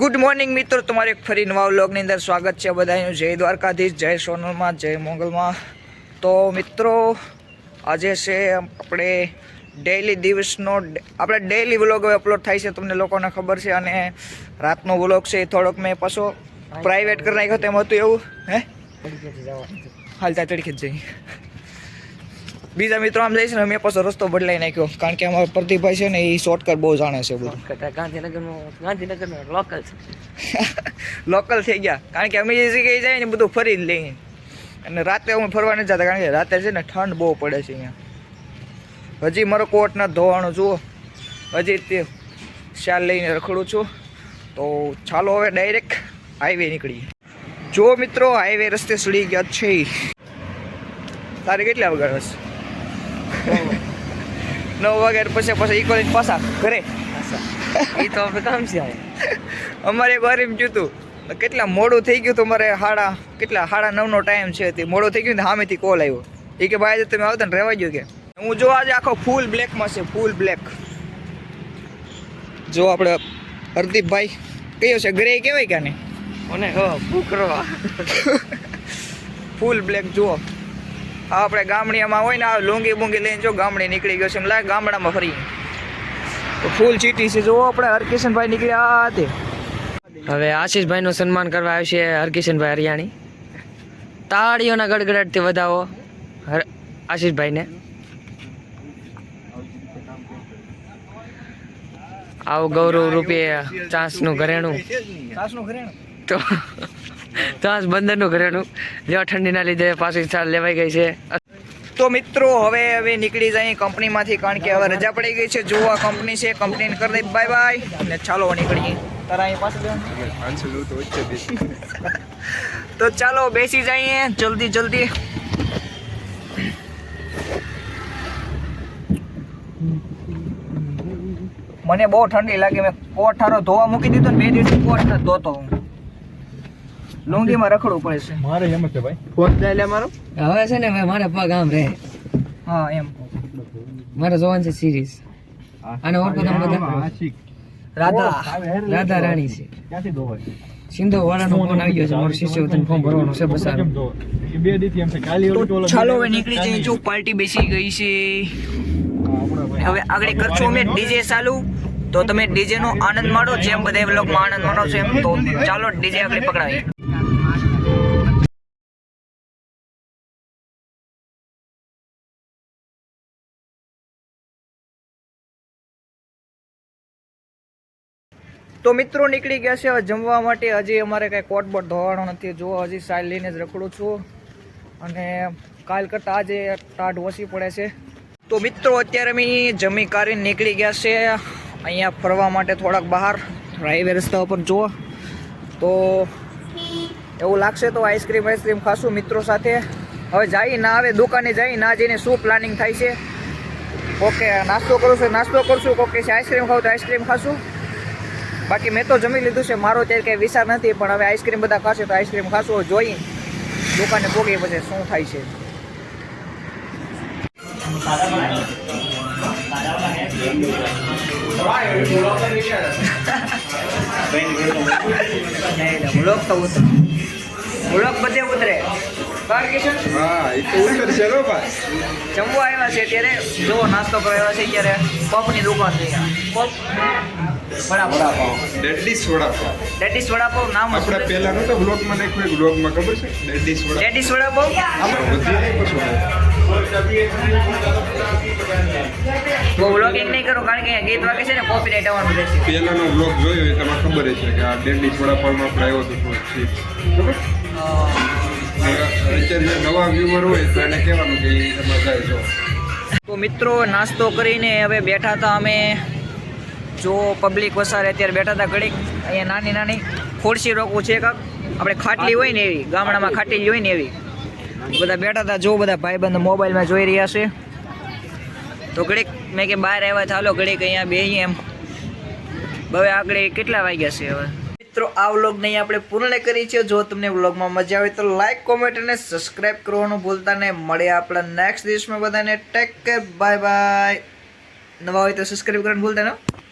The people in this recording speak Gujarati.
ગુડ મોર્નિંગ મિત્રો. તમારે એક ફરી નવા વ્લોગની અંદર સ્વાગત છે બધાનું. જય દ્વારકાધીશ જય સોનલમાં જય મોગલમાં. તો મિત્રો આજે છે આપણે ડેઈલી દિવસનો આપણે ડેઈલી વ્લોગ હવે અપલોડ થાય છે તમને લોકોને ખબર છે. અને રાતનો વ્લોગ છે એ થોડોક મેં પાછો પ્રાઇવેટ કરી નાખ્યો તેમ હતું એવું. હે? હાલતા તડકે જ જઈ બીજા મિત્રો આમ જઈશ ને મેં પાછો રસ્તો બદલાઈ નાખ્યો. કારણ કે અમારો પ્રતિભાઈ છે ને એ શોર્ટકટ બહુ જાણે છે બધું. ગાંધીનગર ગાંધીનગરનો લોકલ છે. લોકલ થઈ ગયા. કારણ કે અમે જે જગ્યાએ જાય ને બધું ફરી જ લઈએ અને રાતે અમે ફરવા નથી જતા કારણ કે રાતે છે ને ઠંડ બહુ પડે છે અહીંયા. હજી મારો કોટ ના ધોવાનું જુઓ. હજી તે શાલ લઈને રખડું છું. તો ચાલો હવે ડાયરેક્ટ હાઈવે નીકળીએ. જો મિત્રો હાઈવે રસ્તે સડી ગયા છે. તારે કેટલા વગર હશે? નવ વાગ્યા પછી પછી ઇકોલિંગ પાછા ઘરે. એ તો આપણે કામ છે અમારે એક વાર એમ જોતું કેટલા મોડું થઈ ગયું હતું મારે હાડા કેટલા હાડા નવનો ટાઈમ છે તે. મોડું થઈ ગયું ને સામેથી કોલ આવ્યો. એ કે ભાઈ તમે આવતા ને રહેવા ગયો કે. હું જો આજે આખો ફૂલ બ્લેકમાં છે ફૂલ બ્લેક જો આપણે હરદીપભાઈ કયો છે? ગ્રે કહેવાય કે ને મને ભૂકરો ફૂલ બ્લેક જુઓ. આપણે ગામડિયામાં હોય ને આ લોંગી બુંગી લઈને જો ગામડે નીકળી ગયો છે એમ લાગે ગામડામાં ફરી. તો ફૂલ ચીટી છે જો આપણે હરકિશનભાઈ નીકળ્યા આ તે. હવે આશીષભાઈ નું સન્માન કરવા આવશે હરકિશનભાઈ હરિયાણી. તાળીઓના ગડગડાટથી વધાવો હર આશીષભાઈને. આવું ગૌરવ રૂપે ચાસનું ઘરેણું. સાસનું ઘરેણું. તો ચાંસ બંદરનું ઘરેણું. જેવા ઠંડીના લીધે પાછી ચાલ લેવાઈ ગઈ છે. તો મિત્રો, હવે હવે નીકળી જાય કંપનીમાંથી, કારણ કે હવે રજા પડી ગઈ છે. જો આ કંપની છે, કંપનીને કરી દઈ બાય બાય અને ચાલો નીકળીએ. તારા તો ચાલો બેસી જઈએ જલ્દી જલ્દી. મને બહુ ઠંડી લાગે. મેં કોટ ઠારો ધોવા મૂકી દીધો ને બે દિવસ કોટ ધોતો હું. લુંગીમાં રખડવું પડે છે. મારે એમ છે ભાઈ. હવે છે ને મારે પગ આમ રહે. હા એમ. મારે જોવાનું છે સિરીઝ અને તમે બધા? રાધા. રાધા રાણી છે. ક્યાંથી ધોવાય? સિંધો વાળાનો ફોન આવી ગયો છે મારું શિષ્યવૃત્તિનું ફોર્મ ભરવાનું છે બસ સારું બે દીથી એમ છે કાલી ચાલો હવે નીકળી જઈએ જો પાર્ટી બેસી ગઈ છે. ભાઈ. હવે આગળ કરશું અમે ડીજે ચાલુ. તો તમે ડીજે નો આનંદ માણો જેમ બધા વ્લોગમાં આનંદ માણો છો એમ. તો ચાલો ડીજે આગળ પકડાવીએ. તો મિત્રો નીકળી ગયા છે જમવા માટે. હજી અમારે કાંઈ કોટ બોટ ધોવાનો નથી. જો હજી સાઈડ લઈને જ રખડું છું. અને કાલ કરતાં આજે ટાઢ ઓછી પડે છે. તો મિત્રો, અત્યારે અમે જમી કાઢીને નીકળી ગયા છે. અહીંયા ફરવા માટે થોડાક બહાર. હાઈવે રસ્તા ઉપર જુઓ. તો એવું લાગશે તો આઈસ્ક્રીમ આઈસ્ક્રીમ ખાશું મિત્રો સાથે. હવે જઈ ના આવે, દુકાને જઈ ના જઈને શું પ્લાનિંગ થાય છે? ઓકે નાસ્તો કરું છું, નાસ્તો કરશું છે. આઈસ્ક્રીમ ખાવું તો આઈસ્ક્રીમ ખાશું. બાકી મેં તો જમી લીધું છે મારો ત્યારે કંઈ વિચાર નથી પણ હવે આઈસ્ક્રીમ બધા ખાશે તો આઈસ્ક્રીમ ખાશું. જોઈ દુકાને પોગી પછી શું થાય છે. મુલક તો ઉતરે. મુલક બધે ઉતરે. જમવા આવ્યા છે ત્યારે જો નાસ્તો કરવા આવ્યા છે ત્યારે પફની દુકાન છે. Puff vadapav daddy's vadapav daddy's vadapav નામ આપણે પહેલા નતો બ્લોગમાં નાખ્યું એક બ્લોગમાં ખબર છે? ડેડીસ વડાપાવ ડેડીસ વડાપાવ આપણે વધી નહીં પછી તો નહીં કરો કારણ કે ગીત વાગે છે ને કોપીરાઇટ આવવાનું રહેશે. પહેલાનો બ્લોગ જોયો એ તમને ખબર છે કે આ ડેડીસ વડાપાવમાં આપણે આવ્યો હતો ખબર? નવા વ્યુવર હોય તો એને કહેવાનું કે એ જાય જો તો મિત્રો નાસ્તો કરીને હવે બેઠા હતા અમે. જો પબ્લિક વસારે અત્યારે બેઠા હતા ઘડીક અહીંયા નાની નાની ખુરશી રોકવું છે કાંક આપણે ખાટલી હોય ને એવી ગામડામાં ખાટલી હોય ને એવી. બધા બેઠા હતા જો બધા ભાઈબંધ મોબાઈલમાં જોઈ રહ્યા છે. તો ઘડીક મેં કે બહાર આવ્યા ચાલો ઘડીક અહીંયા બે એમ. હવે આગળ કેટલા વાગ્યા છે હવે? મિત્રો આ વ્લોગ અહીં આપણે પૂર્ણ કરી છે. જો તમને વ્લોગમાં મજા આવે તો લાઈક કોમેન્ટ અને સબસ્ક્રાઈબ કરવાનું ભૂલતા નહીં. મળે આપણા નેક્સ્ટ દિવસમાં બધાને. ટેક કેર બાય બાય નવા હોય તો સબસ્ક્રાઈબ કરવાનું ભૂલતા નહીં હો.